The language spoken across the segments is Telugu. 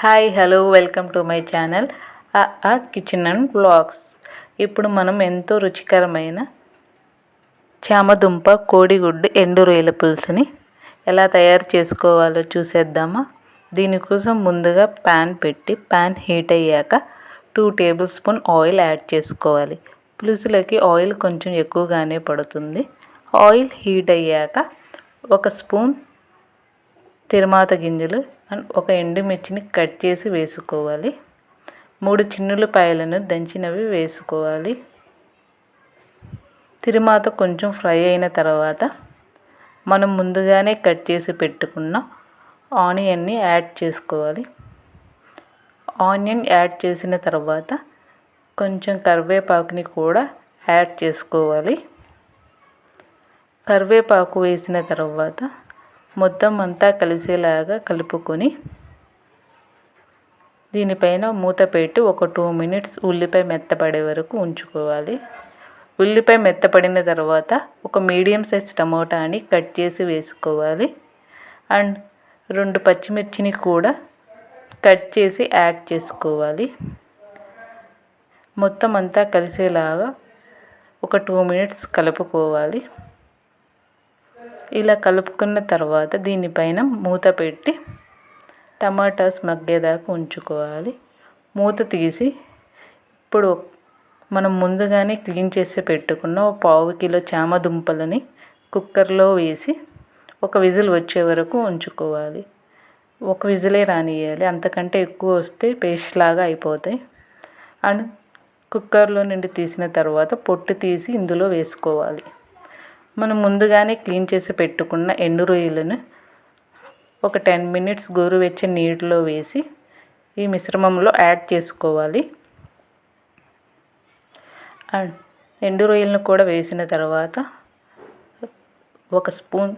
Hi hello welcome to my channel ఆ కిచెన్ అండ్ బ్లాగ్స్ ఇప్పుడు మనం ఎంతో రుచికరమైన చామదుంప కోడిగుడ్డు ఎండు రొయ్యల పులుసుని ఎలా తయారు చేసుకోవాలో చూసేద్దామా? దీనికోసం ముందుగా ప్యాన్ పెట్టి ప్యాన్ హీట్ అయ్యాక two tablespoon oil add చేసుకోవాలి. పులుసులకి ఆయిల్ కొంచెం ఎక్కువగానే పడుతుంది. ఆయిల్ హీట్ అయ్యాక ఒక స్పూన్ తిరుమాత గింజలు అండ్ ఒక ఎండుమిర్చిని కట్ చేసి వేసుకోవాలి. మూడు చిన్నులపాయలను దంచినవి వేసుకోవాలి. తిరుమాత కొంచెం ఫ్రై అయిన తర్వాత మనం ముందుగానే కట్ చేసి పెట్టుకున్న ఆనియన్ని యాడ్ చేసుకోవాలి. ఆనియన్ యాడ్ చేసిన తర్వాత కొంచెం కరివేపాకుని కూడా యాడ్ చేసుకోవాలి. కరివేపాకు వేసిన తర్వాత మొత్తం అంతా కలిసేలాగా కలుపుకొని దీనిపైన మూత పెట్టి ఒక టూ మినిట్స్ ఉల్లిపాయ మెత్తపడే వరకు ఉంచుకోవాలి. ఉల్లిపాయ మెత్తపడిన తర్వాత ఒక మీడియం సైజ్ టమోటాని కట్ చేసి వేసుకోవాలి. అండ్ రెండు పచ్చిమిర్చిని కూడా కట్ చేసి యాడ్ చేసుకోవాలి. మొత్తం అంతా కలిసేలాగా ఒక టూ మినిట్స్ కలుపుకోవాలి. ఇలా కలుపుకున్న తర్వాత దీనిపైన మూత పెట్టి టమాటాస్ మగ్గేదాకా ఉంచుకోవాలి. మూత తీసి ఇప్పుడు మనం ముందుగానే క్లీన్ చేసి పెట్టుకున్న ఒక పావు కిలో చామ దుంపలని కుక్కర్లో వేసి ఒక విజిల్ వచ్చే వరకు ఉంచుకోవాలి. ఒక విజిలే రానియాలి అంతకంటే ఎక్కువ వస్తే పేస్ట్ లాగా అయిపోతాయి. అండ్ కుక్కర్లో నుండి తీసిన తర్వాత పొట్టు తీసి ఇందులో వేసుకోవాలి. మనం ముందుగానే క్లీన్ చేసి పెట్టుకున్న ఎండు రొయ్యలను ఒక టెన్ మినిట్స్ గోరువెచ్చని నీటిలో వేసి ఈ మిశ్రమంలో యాడ్ చేసుకోవాలి. అండ్ ఎండు రొయ్యలను కూడా వేసిన తర్వాత ఒక స్పూన్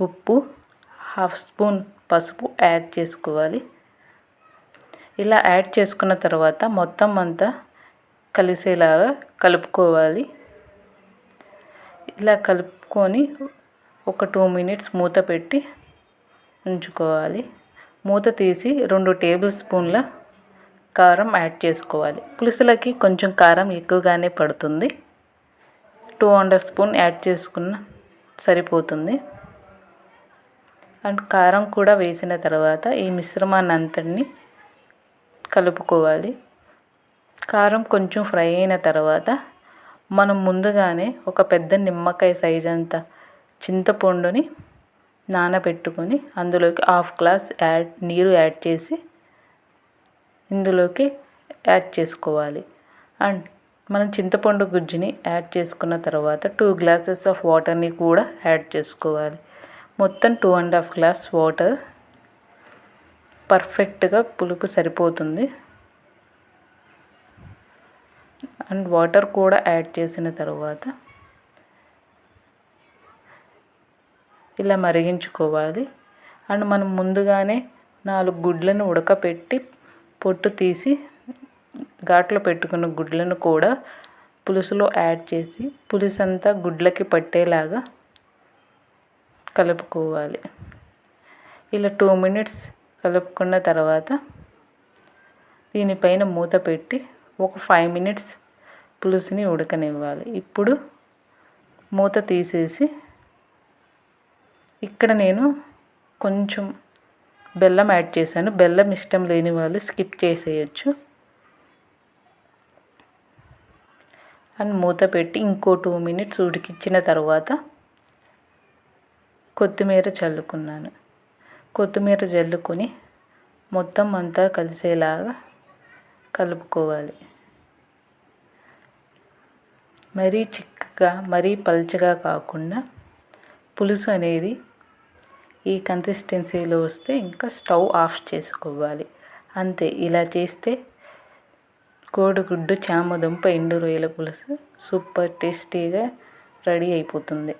ఉప్పు హాఫ్ స్పూన్ పసుపు యాడ్ చేసుకోవాలి. ఇలా యాడ్ చేసుకున్న తర్వాత మొత్తం అంతా కలిసేలాగా కలుపుకోవాలి. ఇలా కలుపుకొని ఒక టూ మినిట్స్ మూత పెట్టి ఉంచుకోవాలి. మూత తీసి రెండు టేబుల్ స్పూన్ల కారం యాడ్ చేసుకోవాలి. పులుసులకి కొంచెం కారం ఎక్కువగానే పడుతుంది. టూ అండ్ స్పూన్ యాడ్ చేసుకున్న సరిపోతుంది. అండ్ కారం కూడా వేసిన తర్వాత ఈ మిశ్రమాన్ని అంతటిని కలుపుకోవాలి. కారం కొంచెం ఫ్రై అయిన తర్వాత మనం ముందుగానే ఒక పెద్ద నిమ్మకాయ సైజ్ అంత చింతపండుని నానబెట్టుకొని అందులోకి హాఫ్ గ్లాస్ యాడ్ నీరు యాడ్ చేసి ఇందులోకి యాడ్ చేసుకోవాలి. అండ్ మనం చింతపండు గుజ్జుని యాడ్ చేసుకున్న తర్వాత టూ గ్లాసెస్ ఆఫ్ వాటర్ని కూడా యాడ్ చేసుకోవాలి. మొత్తం two and half glass water పర్ఫెక్ట్గా పులుపు సరిపోతుంది. అండ్ వాటర్ కూడా యాడ్ చేసిన తర్వాత ఇలా మరిగించుకోవాలి. అండ్ మనం ముందుగానే నాలుగు గుడ్లను ఉడకపెట్టి పొట్టు తీసి ఘాట్లో పెట్టుకున్న గుడ్లను కూడా పులుసులో యాడ్ చేసి పులుసు అంతా గుడ్లకి పట్టేలాగా కలుపుకోవాలి. ఇలా టూ మినిట్స్ కలుపుకున్న తర్వాత దీనిపైన మూత పెట్టి ఒక ఫైవ్ మినిట్స్ పులుసుని ఉడకనివ్వాలి. ఇప్పుడు మూత తీసేసి ఇక్కడ నేను కొంచెం బెల్లం యాడ్ చేశాను. బెల్లం ఇష్టం లేని వాళ్ళు స్కిప్ చేసేయచ్చు. అండ్ మూత పెట్టి ఇంకో టూ మినిట్స్ ఉడికిచ్చిన తర్వాత కొత్తిమీర చల్లుకున్నాను. కొత్తిమీర చల్లుకొని మొత్తం అంతా కలిసేలాగా కలుపుకోవాలి. మరీ చిక్కగా మరీ పల్చగా కాకుండా పులుసు అనేది ఈ కన్సిస్టెన్సీలో వస్తే ఇంకా స్టవ్ ఆఫ్ చేసుకోవాలి. అంతే ఇలా చేస్తే కోడిగుడ్డు చామదుంప ఎండు రొయ్యల పులుసు సూపర్ టేస్టీగా రెడీ అయిపోతుంది.